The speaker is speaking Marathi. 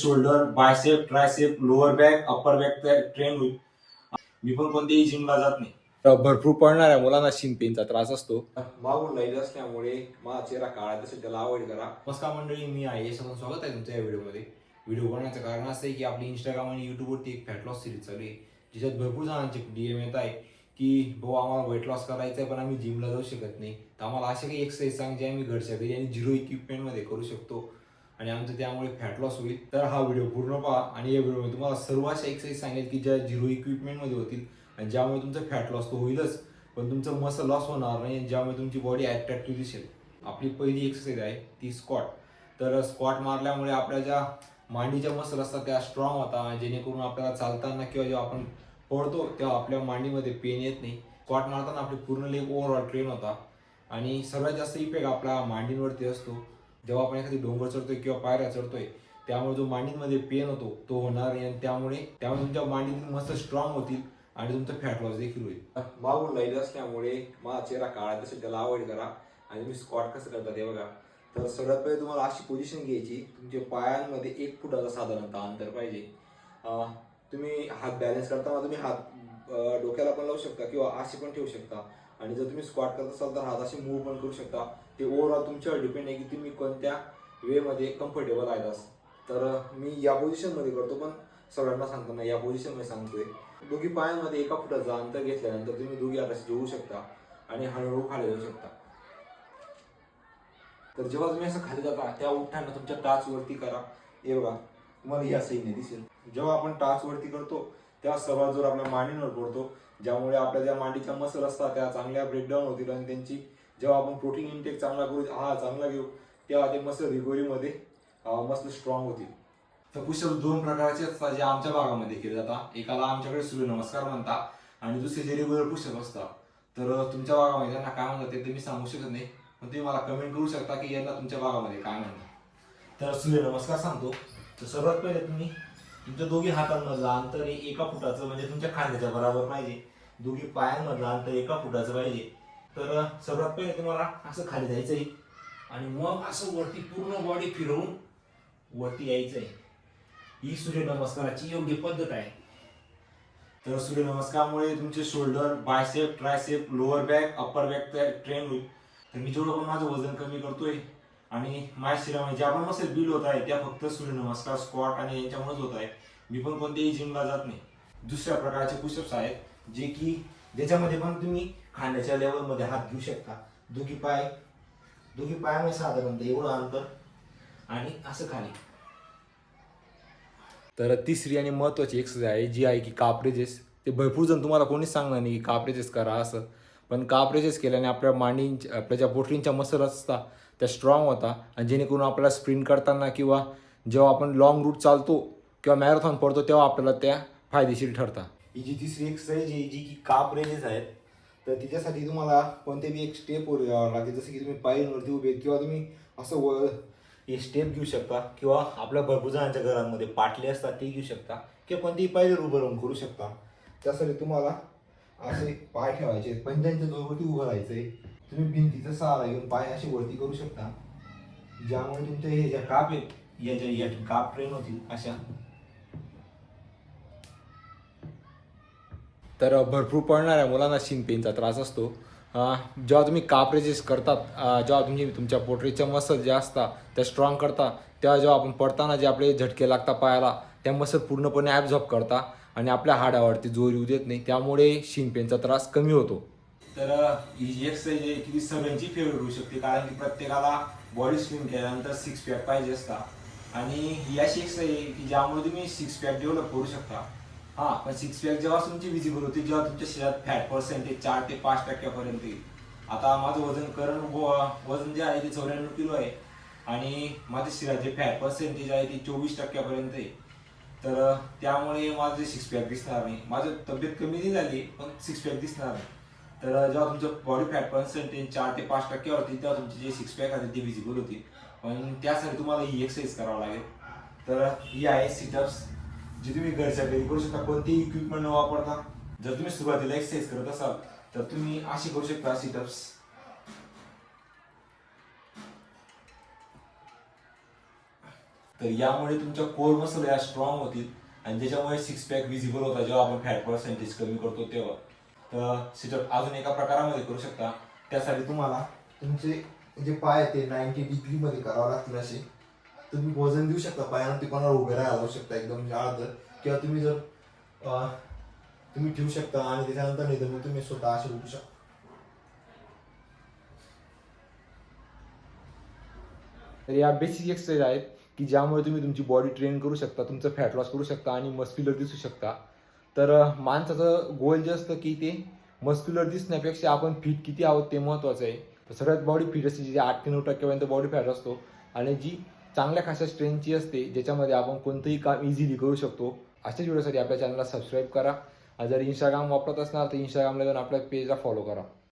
Shoulder bicep tricep lower back upper back train होईल. मी पण कोणत्याही जिमला जात नाही. भरपूर पडणाऱ्या मुलांना शिंपेनचा त्रास असतो. मागून लाइट असल्यामुळे माझा चेहरा काळा तसे त्याला अवॉइड करा. नमस्कार मंडळी मी आहे यशवंत. स्वागत आहे तुमच्या या व्हिडिओमध्ये. व्हिडिओ बनवण्याचं कारण असं आहे की आपली इंस्टाग्राम आणि युट्यूबवरती एक फॅट लॉस सिरीज चालू आहे. जिच्यात भरपूर जणांचे डी एम येत आहे की भाऊ आम्हाला वेट लॉस करायचं आहे पण आम्ही जिमला जाऊ शकत नाही. तर आम्हाला असे काही एक्सरसाइज सांग जे आम्ही घरच्या घरी आणि झिरो इक्विपमेंटमध्ये करू शकतो. आणि आमचं त्यामुळे फॅट लॉस होईल. तर हा व्हिडिओ पूर्ण पहा आणि या व्हिडिओमध्ये तुम्हाला सर्व अशा एक्सरसाइज सांगेल की ज्या झिरो इक्विपमेंटमध्ये होतील आणि ज्यामुळे तुमचा फॅट लॉस तर होईलच पण तुमचं मसल लॉस होणार नाही आणि ज्यामुळे तुमची बॉडी अट्रॅक्टिव्ह दिसेल. आपली पहिली एक्सरसाइज आहे ती स्कॉट तर स्कॉट मारल्यामुळे आपल्या ज्या मांडीच्या मसल असतात त्या स्ट्रॉंग होतात जेणेकरून आपल्याला चालताना किंवा जेव्हा आपण पडतो तेव्हा आपल्या मांडीमध्ये पेन येत नाही. स्कॉट मारताना आपली पूर्ण लेग ओव्हरऑल ट्रेन होता. आणि सर्वात जास्त इफेक्ट आपल्या मांडींवरती असतो. जेव्हा आपण एखादी डोंगर चढतोय किंवा पायऱ्या चढतोय त्यामुळे जो मांडीमध्ये पेन होतो तो होणार आणि त्यामुळे त्यामुळे तुमच्या मांडी मस्त स्ट्रॉंग होतील आणि तुमचं फॅट लॉस देखील होईल. मागून लाइट असल्यामुळे माझा चेहरा काळा तसे त्याला अवॉइड करा. आणि तुम्ही स्क्वॉट कसं करता ते बघा. तर सगळ्यात पहिले तुम्हाला अशी पोझिशन घ्यायची तुमच्या पायांमध्ये एक फुटाचा साधारणतः अंतर पाहिजे. तुम्ही हात बॅलन्स करताना तुम्ही हात डोक्याला पण लावू शकता किंवा असे पण ठेवू शकता. आणि जर तुम्ही स्क्वॉट करत असाल तर हात असे मूव्ह पण करू शकता. ते ओव्हरऑल तुमच्यावर डिपेंड आहे की तुम्ही कोणत्या वेमध्ये कम्फर्टेबल आहेत तर मी या पोझिशनमध्ये करतो पण सगळ्यांना सांगताना या पोझिशनमध्ये सांगतोय. दोघी पायांमध्ये एका फुटाचा अंतर घेतल्यानंतर तुम्ही दोघी हाताशी जोडू शकता आणि हळूहळू खाली जाऊ शकता. तर जेव्हा तुम्ही असं खाली जाता त्या उठताना तुमच्या टाचवरती करा. हे बघा तुम्हाला या नाही दिसेल. जेव्हा आपण टाचवरती करतो तेव्हा सर्वात जोर आपल्या मांडीवर पडतो. ज्यामुळे आपल्या ज्या मांडीच्या मसल असतात त्या चांगल्या ब्रेकडाऊन होतील आणि त्यांची जेव्हा आपण प्रोटीन इनटेक चांगला करू हा चांगला घेऊ तेव्हा ते मसल रिकव्हरीमध्ये मसल स्ट्रॉंग होतील. तर पुषप दोन प्रकारचे असतात जे आमच्या भागामध्ये केले जातात. एकाला आमच्याकडे सूर्यनमस्कार म्हणतात आणि दुसरे जे रेग्युलर पुषप असतात. तर तुमच्या भागामध्ये त्यांना काय म्हणतात ते मी सांगू शकत नाही. पण तुम्ही मला कमेंट करू शकता की यांना तुमच्या भागामध्ये काय म्हणतात. तर सूर्यनमस्कार सांगतो. तर सर्वात पहिले तुम्ही तुमच्या दोघी हातांमधलं अंतर हे एका फुटाचं म्हणजे तुमच्या खांद्याच्या बरोबर पाहिजे. दोघी पायांमधलं अंतर एका फुटाचं पाहिजे. तर सर्वात पहिले तुम्हाला असं खाली जायचं आहे आणि मग असं वरती पूर्ण बॉडी फिरवून वरती यायचं आहे ही सूर्यनमस्काराची योग्य पद्धत आहे. तर सूर्यनमस्कारमुळे तुमचे shoulder bicep tricep lower back upper back train होईल. तर मी जेवढं पण माझं वजन कमी करतोय आणि माझ्या शरीरामध्ये ज्या पण मसल बिल होत आहे त्या फक्त सूर्यनमस्कार स्क्वॉट आणि यांच्यामुळेच होत आहे. मी पण कोणत्याही जिमला जात नाही. दुसऱ्या प्रकारचे पुशअप्स आहेत जे की ज्याच्यामध्ये पण तुम्ही खांद्याच्या लेवलमध्ये हात घेऊ शकता. दोघी पाय दोघी पायामध्ये साधारणतः एवढं अंतर आणि असं खाली. तर तिसरी आणि महत्त्वाची एक्सरसाइज आहे जी आहे की कापरेजेस ते भरपूर जण तुम्हाला कोणीच सांगणार नाही की कापरेजेस करा असं. पण कापरेजेस केल्याने आपल्या मांडींच्या आपल्या ज्या पोटरींच्या मसल असतात त्या स्ट्रॉंग होता आणि जेणेकरून आपल्याला स्प्रिंट करताना किंवा जेव्हा आपण लॉंग रूट चालतो किंवा मॅरेथॉन पडतो तेव्हा आपल्याला त्या फायदेशीर ठरतात ही जी तिसरी एक्सरसाइज आहे जी की काप रेंजेस आहेत तर तिच्यासाठी तुम्हाला कोणते बी एक स्टेप यावं लागेल. जसं की तुम्ही पायरीवरती उभे किंवा तुम्ही असं व हे स्टेप घेऊ शकता किंवा आपल्या भरपूर जणांच्या घरांमध्ये पाटले असतात ते घेऊ शकता किंवा कोणतीही पायरीवर उभं राहून करू शकता. त्यासाठी तुम्हाला असे पाय ठेवायचे पंजांच्या जोरवरती उभं राहायचंय तुम्ही भिंतीचा सहारा घेऊन पाय असे वरती करू शकता. ज्यामुळे तुमच्या हे ज्या काप आहेत या ज्या या काप ट्रेन होतील अशा. तर भरपूर पडणाऱ्या मुलांना शिंपेनचा त्रास असतो. जेव्हा तुम्ही काप रेजेस करतात जेव्हा तुम्ही तुमच्या पोटरीच्या मसल ज्या असतात त्या स्ट्रॉंग करता तेव्हा जेव्हा आपण पडताना जे आपले झटके लागतात पायाला त्या मसल पूर्णपणे ॲब्झॉर्ब करता आणि आपल्या हाडावरती जोर येऊ देत नाही. त्यामुळे शिंपेंचा त्रास कमी होतो. तर ही जी एक्सरसाइज आहे की ती सगळ्यांची फेवरेट होऊ शकते कारण की प्रत्येकाला बॉडी स्विम केल्यानंतर सिक्स पॅक पाहिजे असता आणि ही अशी एक्सरसाइज आहे की ज्यामुळे तुम्ही सिक्स पॅक डेव्हलप करू शकता. हां पण सिक्स पॅक जेव्हा तुमची विजिबल होती जेव्हा तुमच्या शरीरात फॅट पर्सेंटेज चार ते पाच टक्क्यापर्यंत येईल. आता माझं वजन करण वजन जे आहे ते चौऱ्याण्णव किलो आहे. आणि माझ्या शरीरात जे फॅट पर्सेंटेज आहे ते चोवीस टक्क्यापर्यंत आहे. तर त्यामुळे माझं सिक्स पॅक दिसणार नाही. माझं तब्येत कमी नाही झाली पण सिक्स पॅक दिसणार नाही. तर जेव्हा तुमचं बॉडी फॅट पर्सेंटेज चार ते पाच टक्के होती तेव्हा तुमचे जे सिक्स पॅक आहे ते विजिबल होती. पण त्यासाठी तुम्हाला ही एक्सरसाइज करावं लागेल. तर ही आहे सिटअप्स जी तुम्ही घरच्या घरी करू शकता. कोणतेही इक्विपमेंट न वापरता. जर तुम्ही सुरुवातीला एक्सरसाइज करत असाल तर तुम्ही अशी करू शकता सिटअप्स तर यामुळे तुमच्या कोर मसल या स्ट्रॉंग होतील आणि ज्याच्यामुळे सिक्स पॅक विजिबल होता जेव्हा आपण फॅट पर्सेंटेज कमी करतो तेव्हा. तर सिटअप अजून एका प्रकारामध्ये करू शकता. त्यासाठी तुम्हाला तुमचे जे पाय आहेत ते नाईन्टी डिग्री मध्ये करावं लागतील असे. तुम्ही वजन देऊ शकता पायानं ते कोणाला उभे राहायला लावू शकता एकदम अर्ध किंवा तुम्ही जर तुम्ही ठेवू शकता आणि त्याच्यानंतर नाही तर मग तुम्ही स्वतः असे उठू शकता. तर या बेसिक एक्सरसाइज आहेत. की ज्यामुळे तुम्ही तुमची बॉडी ट्रेन करू शकता तुमचं फॅट लॉस करू शकता आणि मस्क्युलर दिसू शकता. तर माणसाचं गोल जे असतं की ते मस्क्युलर दिसण्यापेक्षा आपण फिट किती आहोत ते महत्त्वाचं आहे. तर सगळ्यात बॉडी फिट असते जी आठ ते नऊ टक्क्यापर्यंत बॉडी फॅट असतो आणि जी चांगल्या खाशा स्ट्रेंथची असते ज्याच्यामध्ये आपण कोणतंही काम इझिली करू शकतो. अशाच व्हिडिओसाठी आपल्या चॅनलला सबस्क्राईब करा. जर इंस्टाग्राम वापरत असणार तर इंस्टाग्रामला जाऊन आपल्या पेजला फॉलो करा.